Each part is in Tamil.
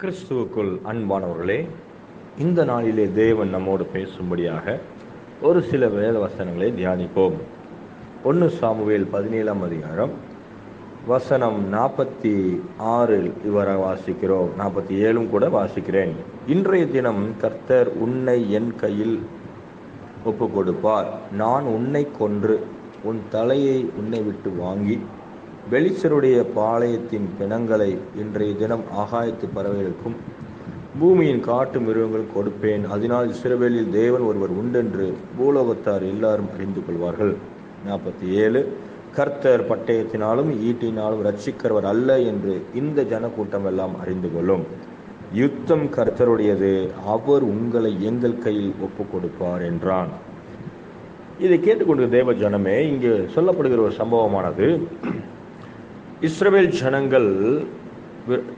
கிறிஸ்துவுக்குள் அன்பானவர்களே இந்த நாளிலே தேவன் நம்மோடு பேசும்படியாக ஒரு சில வேத வசனங்களை தியானிப்போம். ஒன்று சாமுவேல் பதினேழாம் அதிகாரம் வசனம் நாற்பத்தி ஆறில் இவரை வாசிக்கிறோம். நாற்பத்தி ஏழும் கூட வாசிக்கிறேன். இன்றைய தினம் கர்த்தர் உன்னை என் கையில் ஒப்பு கொடுப்பார் நான் உன்னை கொன்று உன் தலையை உன்னை விட்டு வாங்கி வெளிச்சருடைய பாளையத்தின் பிணங்களை இன்றைய தினம் ஆகாயத்து பறவைகளுக்கும் பூமியின் காட்டு மிருகங்கள் கொடுப்பேன். அதனால் இஸ்ரவேலில் தேவன் ஒருவர் உண்டென்று பூலோகத்தார் எல்லாரும் அறிந்து கொள்வார்கள். நாற்பத்தி ஏழு கர்த்தர் பட்டயத்தினாலும் ஈட்டினாலும் ரட்சிக்கிறவர் அல்ல என்று இந்த ஜனக்கூட்டம் எல்லாம் அறிந்து கொள்ளும். யுத்தம் கர்த்தருடையது அவர் உங்களை எங்கள் கையில் ஒப்பு கொடுப்பார் என்றான். இதை கேட்டுக்கொண்டு தேவ ஜனமே இங்கு சொல்லப்படுகிற ஒரு சம்பவமானது இஸ்ரேல் ஜனங்கள்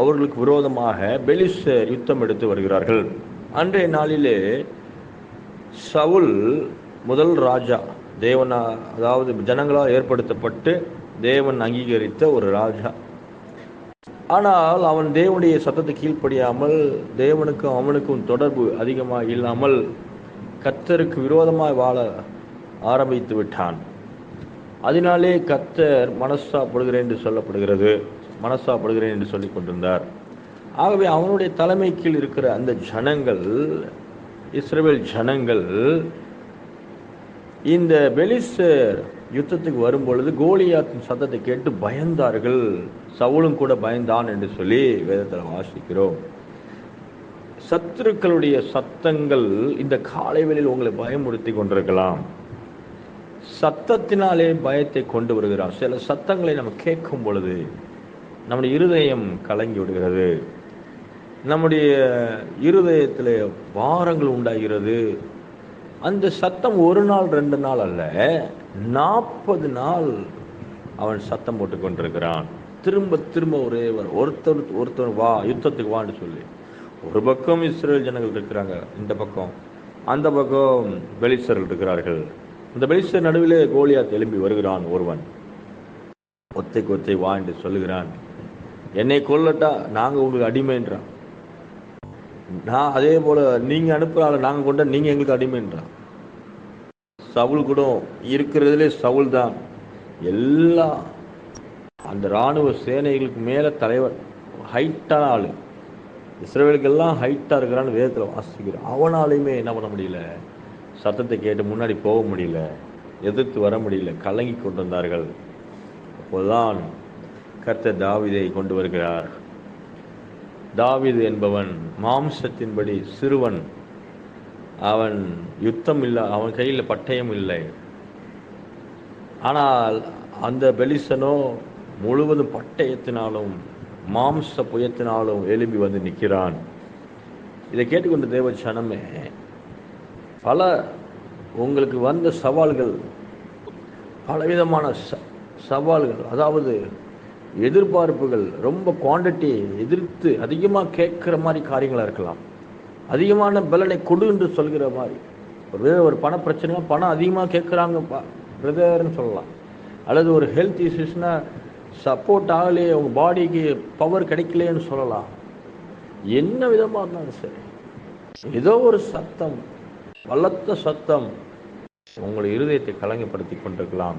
அவர்களுக்கு விரோதமாக பெலிஸ்தர் யுத்தம் எடுத்து வருகிறார்கள். அன்றைய நாளிலே சவுல் முதல் ராஜா தேவனா அதாவது ஜனங்களால் ஏற்படுத்தப்பட்டு தேவன் அங்கீகரித்த ஒரு ராஜா. ஆனால் அவன் தேவனுடைய சத்தத்தை கீழ்ப்படியாமல் தேவனுக்கும் அவனுக்கும் தொடர்பு அதிகமாக இல்லாமல் கத்தருக்கு விரோதமாக வாழ ஆரம்பித்து விட்டான். அதனாலே கத்தர் மனஸ்தாப்படுகிறேன் என்று சொல்லப்படுகிறது. மனஸ்தாப்படுகிறேன் என்று சொல்லிக் கொண்டிருந்தார். ஆகவே அவனுடைய தலைமை கீழ் இருக்கிற அந்த ஜனங்கள் இஸ்ரேல் ஜனங்கள் இந்த பெலிஸ்டர் யுத்தத்துக்கு வரும்பொழுது கோலியாத்தின் சத்தத்தை கேட்டு பயந்தார்கள். சவுலும் கூட பயந்தான் என்று சொல்லி வேதத்தில் வாசிக்கிறோம். சத்துருக்களுடைய சத்தங்கள் இந்த காலை வேளையில் உங்களை பயமுறுத்தி கொண்டிருக்கலாம். சத்தத்தினாலே பயத்தை கொண்டு வருகிறார். சில சத்தங்களை நம்ம கேட்கும் பொழுது நம்முடைய இருதயம் கலங்கி விடுகிறது. நம்முடைய இருதயத்தில் வாரங்கள் உண்டாகிறது. அந்த சத்தம் ஒரு நாள் ரெண்டு நாள் அல்ல நாற்பது நாள் அவன் சத்தம் போட்டு கொண்டிருக்கிறான். திரும்ப திரும்ப ஒரே ஒரு- ஒருத்தர் ஒருத்தர் வா யுத்தத்துக்கு வான்னு சொல்லி. ஒரு பக்கம் இஸ்ரேல் ஜனங்கள் இருக்கிறாங்க இந்த பக்கம். அந்த பக்கம் பெலிஸ்தர்கள் இருக்கிறார்கள். அந்த பெலிஸ்டர் நடுவிலே கோலியாத் எழும்பி வருகிறான் ஒருவன். ஒத்தை ஒத்தை வா என்று சொல்லுகிறான். என்னை கொல்லட்டா? நாங்கள் உங்களுக்கு அடிமைன்றான். நான் அதே போல் நீங்கள் அனுப்புறால நாங்கள் கொண்ட நீங்கள் எங்களுக்கு அடிமைன்றான். சவுல் கூட இருக்கிறதுலே சவுல் தான். எல்லா அந்த ராணுவ சேனைகளுக்கு மேலே தலைவர் ஹைட்டான ஆள். இஸ்ரேலுக்கெல்லாம் ஹைட்டாக இருக்கிறான்னு வேதத்தில் வாசிக்கிறோம் அவனாலையுமே என்ன பண்ண முடியல? சத்தத்தை கேட்டு முன்னாடி போக முடியல எதிர்த்து வர முடியல கலங்கி கொண்டு வந்தார்கள் அப்போதுதான் கர்த்தர் தாவிதை கொண்டு வருகிறார். தாவிது என்பவன் மாம்சத்தின்படி சிறுவன். அவன் யுத்தம் இல்லை அவன் கையில் பட்டயம் இல்லை. ஆனால் அந்த பெலிசனோ முழுவதும் பட்டயத்தினாலும் மாம்ச புயத்தினாலும் எழும்பி வந்து நிற்கிறான். இதை கேட்டுக்கொண்ட தேவ சனமே பல உங்களுக்கு வந்த சவால்கள் பலவிதமான ச சவால்கள் அதாவது எதிர்பார்ப்புகள் ரொம்ப குவாண்டிட்டி எதிர்த்து அதிகமாக கேட்குற மாதிரி காரியங்களாக இருக்கலாம். அதிகமான பலனை கொடு என்று சொல்கிற மாதிரி. ஒரு ஒரு பண பிரச்சனைனா பணம் அதிகமாக கேட்குறாங்க பிரதர்னு சொல்லலாம். அல்லது ஒரு ஹெல்த் இஷ்யூஸ்னால் சப்போர்ட் ஆகலையே உங்கள் பாடிக்கு பவர் கிடைக்கலையேன்னு சொல்லலாம். என்ன விதமாக இருந்தாலும் சரி. ஏதோ ஒரு சத்தம் பலத்த சத்தம் உங்களுடைய இருதயத்தை கலங்கப்படுத்தி கொண்டிருக்கலாம்.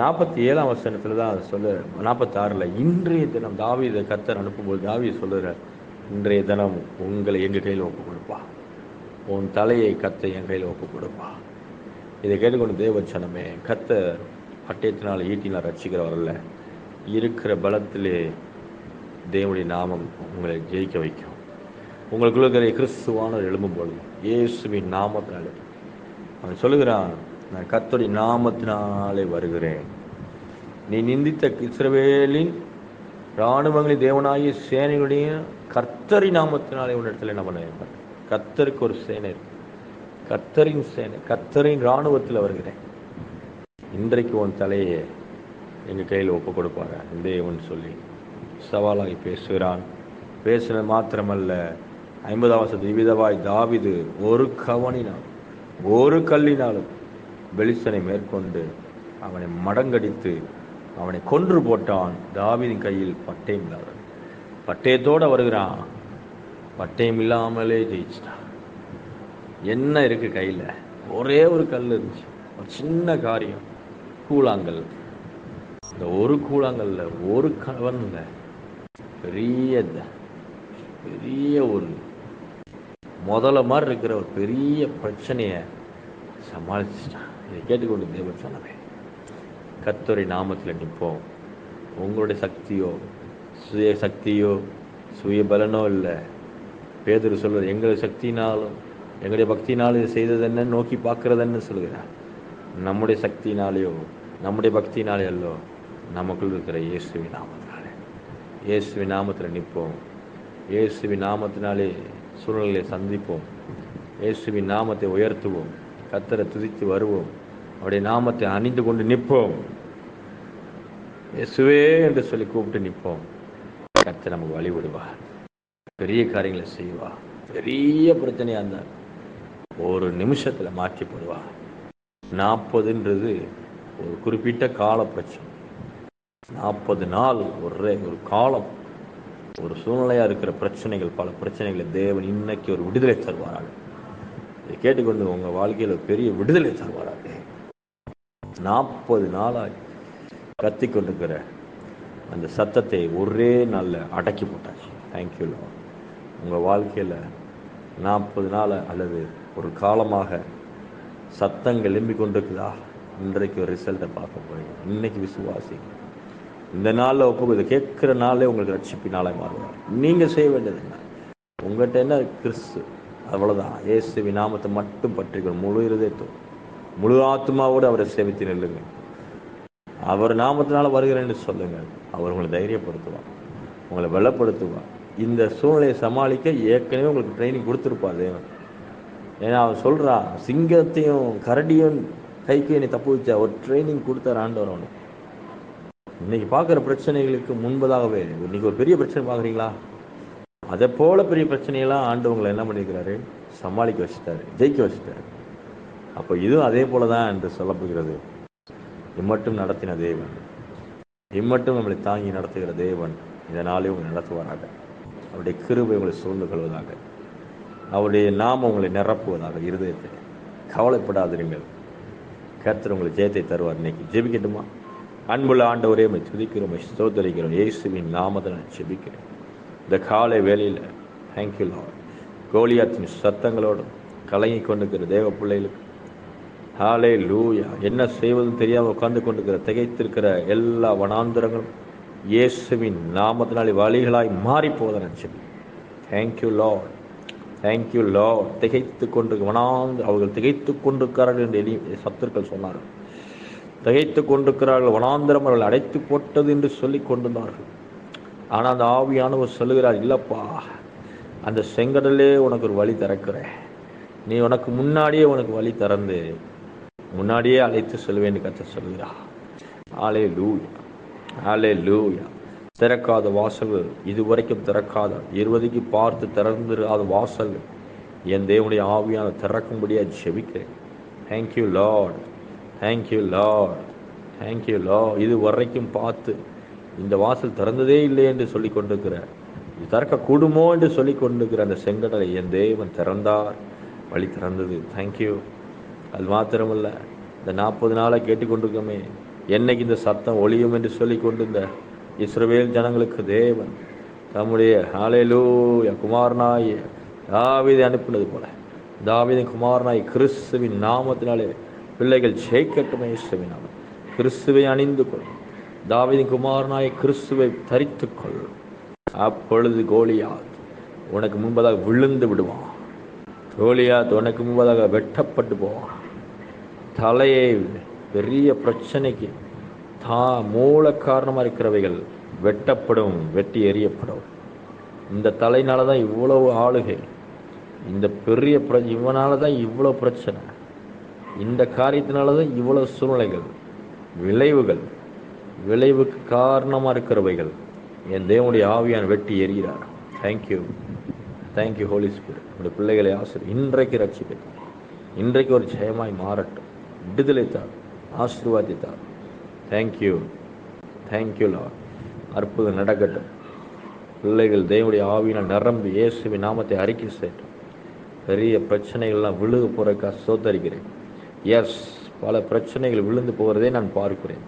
நாற்பத்தி ஏழாம் வசனத்தில் தான் சொல்ல நாற்பத்தி ஆறில் இன்றைய தினம் தாவியதை கத்தர் அனுப்பும்போது தாவீது சொல்லுற இன்றைய தினம் உங்களை எங்கள் கையில் ஒப்பு கொடுப்பா உன் தலையை கத்தை என் கையில் ஒப்பு கொடுப்பா இதை கேட்டுக்கொண்டு தேவச்சனமே கத்தர் பட்டயத்தினால் ஈட்டினால் ரசிக்கிறவரில் இருக்கிற பலத்திலே தேவனுடைய நாமம் உங்களை ஜெயிக்க வைக்கும். உங்களுக்குள்ள இருக்கிற கிறிஸ்துவானவர் எழும்பும்பொழுது இயேசுவின் நாமத்தினாலே. அவன் சொல்லுகிறான் நான் கத்தோடைய நாமத்தினாலே வருகிறேன். நீ நிந்தித்த இஸ்ரவேலின் இராணுவங்களின் தேவனாகிய சேனையுடைய கர்த்தரி நாமத்தினாலே உன்னிடத்தில் என்ன பண்ண கர்த்தருக்கு ஒரு சேனை இருக்கு. கர்த்தரின் சேனை கர்த்தரின் இராணுவத்தில் வருகிறேன். இன்றைக்கு உன் தலையை எங்கள் கையில் ஒப்பு கொடுப்பாங்க. தேவன் சொல்லி சவாலாகி பேசுகிறான். பேசுகிறது மாத்திரமல்ல ஐம்பதாம் வருஷத்து விதவாய் தாவிது ஒரு கவனினால் ஒரு கல்லினாலும் பெலிசனை மேற்கொண்டு அவனை மடங்கடித்து அவனை கொன்று போட்டான். தாவிதின் கையில் பட்டயம் இல்லாதவன் பட்டயத்தோடு வருகிறான். பட்டயம் இல்லாமலே ஜெயிச்சிட்டான் என்ன இருக்குது கையில்? ஒரே ஒரு கல் இருந்துச்சு. ஒரு சின்ன காரியம். கூழாங்கல். இந்த ஒரு கூழாங்கல்ல ஒரு கவன்ல பெரிய த- பெரிய ஒரு முதல்ல மாதிரி இருக்கிற ஒரு பெரிய பிரச்சனையை சமாளிச்சிட்டான். இதை கேட்டுக்கொண்டு தேவன் சொன்னவே கத்தோரை நாமத்தில் நிற்போம். உங்களுடைய சக்தியோ சுய சக்தியோ சுய பலனோ இல்லை. பேதர் சொல்வது எங்களுடைய சக்தினாலும் எங்களுடைய பக்தினாலும் இது செய்தது என்ன? நோக்கி பார்க்கறதுன்னு சொல்கிறார் நம்முடைய சக்தினாலேயோ நம்முடைய பக்தினாலே அல்லோ நமக்குள் இருக்கிற இயேசுவி நாமத்தினாலே. இயேசுவி நாமத்தில் நிற்போம். இயேசுவி நாமத்தினாலே சூழ்நிலையை சந்திப்போம். இயேசுவின் நாமத்தை உயர்த்துவோம். கத்தரை துதித்து வருவோம். அவருடைய நாமத்தை அணிந்து கொண்டு நிற்போம். இயேசுவே என்று சொல்லி கூப்பிட்டு நிற்போம். கர்த்தர் நமக்கு வழி விடுவார் பெரிய காரியங்களை செய்வா பெரிய பிரச்சனையாக இருந்தார் ஒரு நிமிஷத்தில் மாற்றி போடுவா நாற்பதுன்றது ஒரு குறிப்பிட்ட கால பிரச்சனை நாற்பது நாள் ஒரு ஒரு காலம். ஒரு சூழ்நிலையாக இருக்கிற பிரச்சனைகள் பல பிரச்சனைகளை தேவன் இன்னைக்கு ஒரு விடுதலை தருவாராக. இதை கேட்டுக்கொண்டு உங்கள் வாழ்க்கையில் பெரிய விடுதலை தருவாராக. நாற்பது நாளாய் கத்தி கொண்டிருக்கிற அந்த சத்தத்தை ஒரே நாளில் அடக்கி போட்டாச்சு. தேங்க்யூ உங்கள் வாழ்க்கையில் நாற்பது நாள் அல்லது ஒரு காலமாக சத்தங்கள் எழும்பி கொண்டிருக்குதா? இன்றைக்கு ஒரு ரிசல்ட்டை பார்க்க போகிறீங்க இன்னைக்கு விசுவாசி இந்த நாளில் ஒப்பு இதை கேட்குற நாளே உங்களுக்கு ரட்சிப்பி நாளாய் மாறுவார். நீங்கள் செய்ய வேண்டியது என்ன? உங்கள்கிட்ட என்ன? கிறிஸ்து. அவ்வளோதான் இயேசுவி நாமத்தை மட்டும் பற்றிக்கணும் முழு இருதயத்தோடு. முழு ஆத்மாவோடு அவரை சேமித்து நில்லுங்க அவர் நாமத்தினால் வருகிறேன்னு சொல்லுங்கள். அவர் உங்களை தைரியப்படுத்துவார். உங்களை வெள்ளப்படுத்துவார் இந்த சூழ்நிலையை சமாளிக்க ஏற்கனவே உங்களுக்கு ட்ரைனிங் கொடுத்துருப்பார் தேவன். ஏன்னா அவன் சொல்கிறான் சிங்கத்தையும் கரடியும் கைக்கு என்னை தப்பு வச்சா ஒரு ட்ரைனிங் கொடுத்தார் ஆண்டவர் அவனுக்கு. இன்னைக்கு பார்க்குற பிரச்சனைகளுக்கு முன்பதாகவே இன்னைக்கு ஒரு பெரிய பிரச்சனை பார்க்குறீங்களா? அதை போல பெரிய பிரச்சனையெல்லாம் ஆண்டவங்களை என்ன பண்ணியிருக்கிறாரு? சமாளிக்க வச்சுட்டாரு ஜெயிக்க வச்சுட்டாரு. அப்போ இதுவும் அதே போல தான் என்று சொல்லப்படுகிறது. இம்மட்டும் நடத்தின தேவன். இம்மட்டும் நம்மளை தாங்கி நடத்துகிற தேவன். இதனாலே உங்களை நடத்துவாராக. அவருடைய கிருபை உங்களை சூழ்ந்து கொள்வதாக. அவருடைய நாம் உங்களை நிரப்புவதாக இருதயத்தை கவலைப்படாதிருங்கள் கர்த்தர் உங்களுக்கு ஜெயத்தை தருவார். இன்னைக்கு ஜெபிக்கட்டுமா? அன்புள்ள ஆண்டவரே உமை துதிக்கிறோம் உம்மை ஸ்தோத்தரிக்கிறோம். இயேசுவின் நாமத்தை நான் ஜெபிக்கிறேன். இந்த காலை வேலையில் தேங்க்யூ லார்ட் கோலியாத்தின் சத்தங்களோடும் கலங்கி கொண்டிருக்கிற தேவ பிள்ளைகளுக்கு ஹாலே லூயா என்ன செய்வதுன்னு தெரியாமல் உட்கார்ந்து கொண்டிருக்கிற திகைத்திருக்கிற எல்லா வனாந்திரங்களும் இயேசுவின் நாமத்தினாலே வழிகளாய் மாறி போவதை சொல்லி தேங்க்யூ லார்ட் தேங்க்யூ லார்ட் திகைத்து கொண்டு வனாந்து அவர்கள் திகைத்து கொண்டிருக்கிறார்கள் என்று எளி சத்துருக்கள் சொன்னார்கள். திகைத்து கொண்டிருக்கிறார்கள் வனாந்திரம் அவர்கள் அடைத்து போட்டது என்று சொல்லி கொண்டிருந்தார்கள். ஆனால் அந்த ஆவியானவர் சொல்லுகிறார் இல்லப்பா அந்த செங்கடலே உனக்கு ஒரு வழி திறக்கிறேன் நீ உனக்கு முன்னாடியே உனக்கு வழி திறந்து முன்னாடியே அழைத்து செல்வேன்னு கத்த சொல்கிறா ஆலே லூயா ஆலே லூயா திறக்காத வாசல்கள் இதுவரைக்கும் திறக்காத இருபதுக்கு பார்த்து திறந்துடாத வாசல்கள் என் தேவனுடைய ஆவியான திறக்கும்படியாக ஜெபிக்கிறேன். Thank you Lord thank you Lord thank you லா இது வரைக்கும் பார்த்து இந்த வாசல் திறந்ததே இல்லை என்று சொல்லி கொண்டிருக்கிற. இது திறக்கக்கூடுமோ என்று சொல்லி கொண்டிருக்கிற அந்த செங்கடலை என் தேவன் திறந்தார். வழி திறந்தது. தேங்க்யூ அது மாத்திரமல்ல. இந்த நாற்பது நாளாக கேட்டுக்கொண்டிருக்கோமே என்னைக்கு இந்த சத்தம் ஒளியும் என்று சொல்லி கொண்டிருந்த இஸ்ரவேல் ஜனங்களுக்கு தேவன் தம்முடைய ஹalleluya குமாரனாய் தாவிதை அனுப்பினது போல. தாவிதன் குமாரனாய் கிறிஸ்துவின் நாமத்தினாலே பிள்ளைகள் ஜெயிக்கட்டுமே இயேசுவினால் கிறிஸ்துவை அணிந்து கொள். தாவீதின் குமாரனாய் கிறிஸ்துவை தரித்து கொள். அப்பொழுது கோலியாத் உனக்கு முன்பதாக விழுந்து விடுவான். கோலியாத் உனக்கு முன்பதாக வெட்டப்பட்டு போவான். தலையை பெரிய பிரச்சனைக்கு தா மூல காரணமாக இருக்கிறவைகள் வெட்டப்படும் வெட்டி எறியப்படும். இந்த தலைனால தான் இவ்வளவு ஆளுகை. இந்த பெரிய பிர இவனால தான் இவ்வளோ பிரச்சனை. இந்த காரியத்தினால தான் இவ்வளோ சூழ்நிலைகள் விளைவுகள் விளைவுக்கு காரணமாக இருக்கிறவைகள். என் தேவனுடைய ஆவியான் வெட்டி எறிகிறார். Thank you thank you Holy Spirit உடைய பிள்ளைகளை ஆசிரியர் இன்றைக்கு ரட்சிக்கட்டும் இன்றைக்கு ஒரு ஜெயமாய் மாறட்டும். விடுதலை தார் ஆசீர்வாதித்தார் தேங்க்யூ தேங்க்யூ லா அற்புதம் நடக்கட்டும். பிள்ளைகள் தேவனுடைய ஆவியினால் நிரம்பி இயேசுவின் நாமத்தை அறிக்கை செய்யட்டும். பெரிய பிரச்சனைகள்லாம் விழுக போகிறக்கா சோத்தரிக்கிறேன். எஸ் பல பிரச்சனைகள் விழுந்து போகிறதே நான் பார்க்கிறேன்.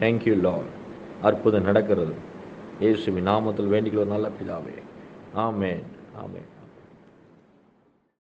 தேங்க்யூ லார்ட் அற்புதம் நடக்கிறது. இயேசுவின் நாமத்தில் வேண்டிக்கொள்ள நல்ல பிதாவே. ஆமேன் ஆமேன்